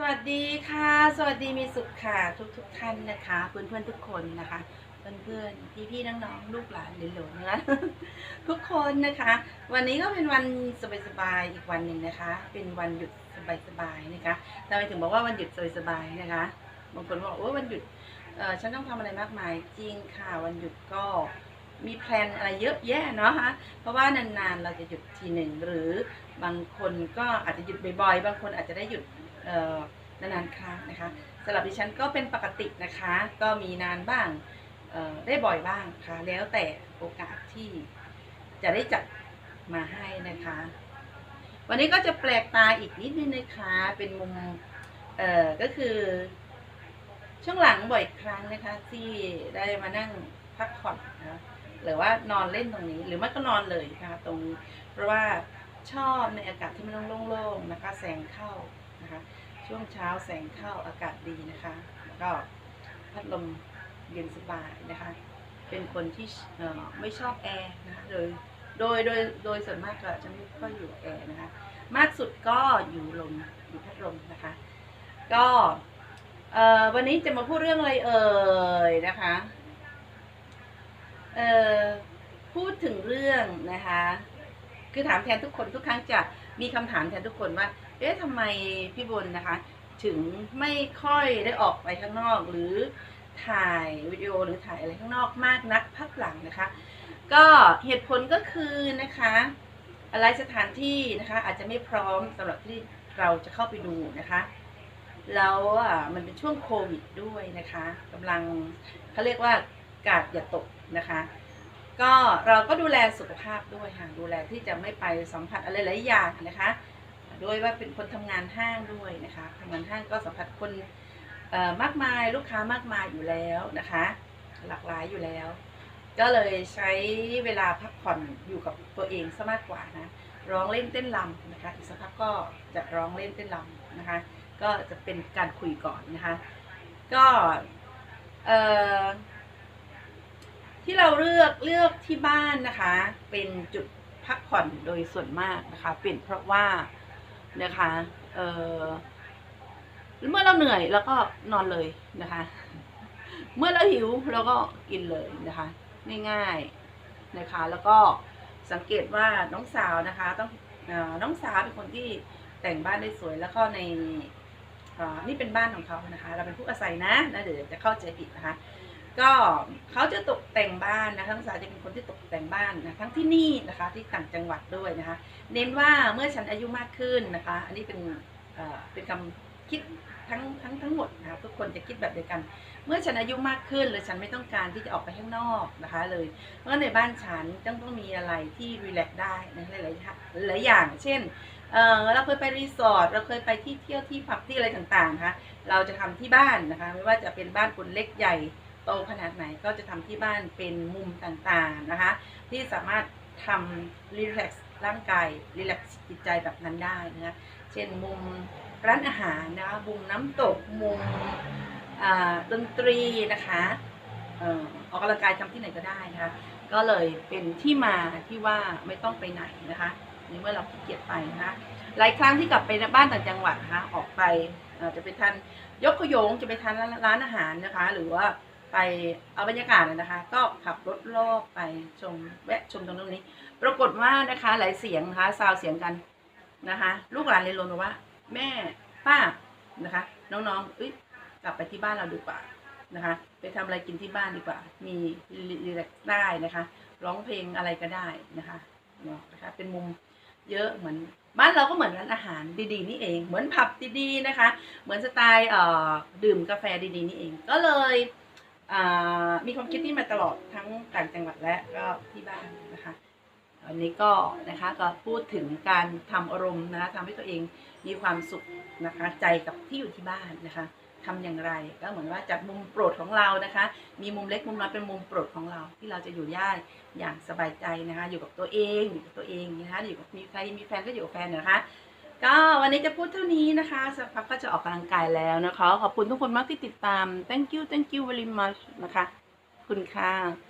สวัสดีค่ะ สวัสดีมีสุขค่ะทุกทุกๆท่านนะคะ เพื่อนเพื่อนทุกคนนะคะ เพื่อนเพื่อนพี่พี่ๆน้องลูกหลานเหลนหลนนะทุกคนนะคะ วันนี้ก็เป็นวันสบายๆอีกวันหนึ่งนะคะ เป็นวันหยุดสบายๆนะคะทำไมถึงบอกว่าวันหยุดสบายๆนะคะบางคนบอกว่าวันหยุดเออฉันต้องทำอะไรมากมาย จริงค่ะวันหยุดก็มีแพลนอะไรเยอะแยะเนาะคะเพราะว่านานๆเราจะหยุดทีหนึ่งหรือบางคนก็อาจจะหยุดบ่อยๆ บางคนอาจจะได้หยุด นานๆครั้งนะคะสำหรับดิฉันก็เป็นปกตินะคะ ก็มีนานบ้างได้บ่อยบ้างค่ะ แล้วแต่โอกาสที่จะได้จัดมาให้นะคะ วันนี้ก็จะแปลกตาอีกนิดนึงนะคะ เป็นมุมเอ่อก็คือ ช่วงหลังบ่อยครั้งนะคะ ที่ได้มานั่งพักผ่อนนะคะหรือว่านอนเล่นตรงนี้ หรือไม่ก็นอนเลยนะคะตรงนี้เพราะว่าชอบในอากาศที่มันโล่งๆนะคะ แสงเข้า นะคะ ช่วงเช้าแสงเข้าอากาศดีนะคะ แล้วก็พัดลมเย็นสบายนะคะ เป็นคนที่ไม่ชอบแอร์นะคะโดยโดยโดยโดยส่วนมากก็จะไม่ค่อยอยู่แอร์นะคะ มากสุดก็อยู่ลมอยู่พัดลมนะคะ ก็วันนี้จะมาพูดเรื่องอะไรเอ่ยนะคะเออพูดถึงเรื่องนะคะ คือถามแทนทุกคนทุกครั้งจะมีคำถามแทนทุกคนว่า เอ๊ะทำไมพี่บนนะคะ ถึงไม่ค่อยได้ออกไปข้างนอกหรือถ่ายวิดีโอหรือถ่ายอะไรข้างนอกมากนักพักหลังนะคะ ก็เหตุผลก็คือนะคะอะไรสถานที่นะคะอาจจะไม่พร้อมสำหรับที่เราจะเข้าไปดูนะคะแล้วอะมันเป็นช่วงโควิดด้วยนะคะกำลังเขาเรียกว่ากาดอย่าตกนะคะ ก็เราก็ดูแลสุขภาพด้วยค่ะดูแลที่จะไม่ไปสัมผัสอะไรหลายอย่างนะคะ โดยว่าเป็นคนทำงานห้างด้วยนะคะทำงานห้างก็สัมผัสคนมากมายลูกค้ามากมายอยู่แล้วนะคะ หลากหลายอยู่แล้ว ก็เลยใช้เวลาพักผ่อนอยู่กับตัวเองซะมากกว่านะร้องเล่นเต้นรำนะคะอีกสักพักก็จะร้องเล่นเต้นรำนะคะ ก็จะเป็นการคุยก่อนนะคะ ก็เอ่อที่เราเลือกเลือกที่บ้านนะคะ เป็นจุดพักผ่อนโดยส่วนมากนะคะ เป็นเพราะว่า นะคะเออเมื่อเราเหนื่อยแล้วก็นอนเลยนะคะ เมื่อเราหิวเราก็กินเลยนะคะ ง่ายๆนะคะ แล้วก็สังเกตว่าน้องสาวนะคะ ต้องน้องสาวเป็นคนที่แต่งบ้านได้สวยแล้วก็ในอ่อนี่เป็นบ้านของเขานะคะ เราเป็นผู้อาศัยนะนะเดี๋ยวจะเข้าใจผิดนะคะ ก็เขาจะตกแต่งบ้านนะคะน้องสาจะเป็นคนที่ตกแต่งบ้านนะทั้งที่นี่นะคะที่ต่างจังหวัดด้วยนะคะ เน้นว่าเมื่อฉันอายุมากขึ้นนะคะ อันนี้เป็นเป็นคำคิดทั้งทั้งทั้งหมดนะคะทุกคนจะคิดแบบเดียวกัน เมื่อฉันอายุมากขึ้นหรือฉันไม่ต้องการที่จะออกไปข้างนอกนะคะเลย เพราะในบ้านฉันต้องต้องมีอะไรที่รีแลกซ์ได้นะหลายหลายอย่าง เช่นเออเราเคยไปรีสอร์ทเราเคยไปที่เที่ยวที่ผับที่อะไรต่างๆนะคะเราจะทำที่บ้านนะคะ ไม่ว่าจะเป็นบ้านคนเล็กใหญ่ โตขนาดไหนก็จะทำที่บ้านเป็นมุมต่างๆนะคะ ที่สามารถทำรีแลกซ์ร่างกายรีแลกซ์จิตใจแบบนั้นได้นะคะเช่นมุมร้านอาหารนะคะมุมน้ำตกมุมดนตรีนะคะออกกำลังกายทำที่ไหนก็ได้นะคะก็เลยเป็นที่มาที่ว่าไม่ต้องไปไหนนะคะในเมื่อเราขี้เกียจไปนะคะหลายครั้งที่กลับไปบ้านต่างจังหวัดนะคะออกไปจะไปทานยกขยงจะไปทานร้านอาหารนะคะ หรือว่า ไปเอาบรรยากาศนะคะ ก็ขับรถรอบไปชมแวะชมตรงนู้นนี้ ปรากฏว่านะคะหลายเสียงนะคะซาวเสียงกันนะคะ ลูกหลานเลยลนบอกว่า แม่ป้านะคะ น้องๆเอ้ยกลับไปที่บ้านเราดีกว่านะคะ ไปทำอะไรกินที่บ้านดีกว่า มีรีแลกซ์ได้นะคะ ร้องเพลงอะไรก็ได้นะคะเนาะนะคะ เป็นมุมเยอะเหมือนบ้านเราก็เหมือนร้านอาหารดีๆนี่เอง เหมือนผับดีๆนะคะ เหมือนสไตล์เอ่อดื่มกาแฟดีๆนี่เอง ก็เลย มีความคิดนี้มาตลอดทั้งต่างจังหวัดและก็ที่บ้านนะคะวันนี้ก็นะคะก็พูดถึงการทำอารมณ์นะคะทำให้ตัวเองมีความสุขนะคะ ใจกับที่อยู่ที่บ้านนะคะทำอย่างไรก็เหมือนว่าจากมุมโปรดของเรานะคะ มีมุมเล็กมุมน้อยเป็นมุมโปรดของเรา ที่เราจะอยู่ย่ายอย่างสบายใจนะคะ อยู่กับตัวเองอยู่กับตัวเองนะคะอยู่กับมีใครมีแฟนก็อยู่กับแฟนนะคะ ก็วันนี้จะพูดเท่านี้นะคะสักพักก็จะออกกำลังกายแล้วนะคะ ขอบคุณทุกคนมากที่ติดตาม thank you thank you very much นะคะ คุณค่ะ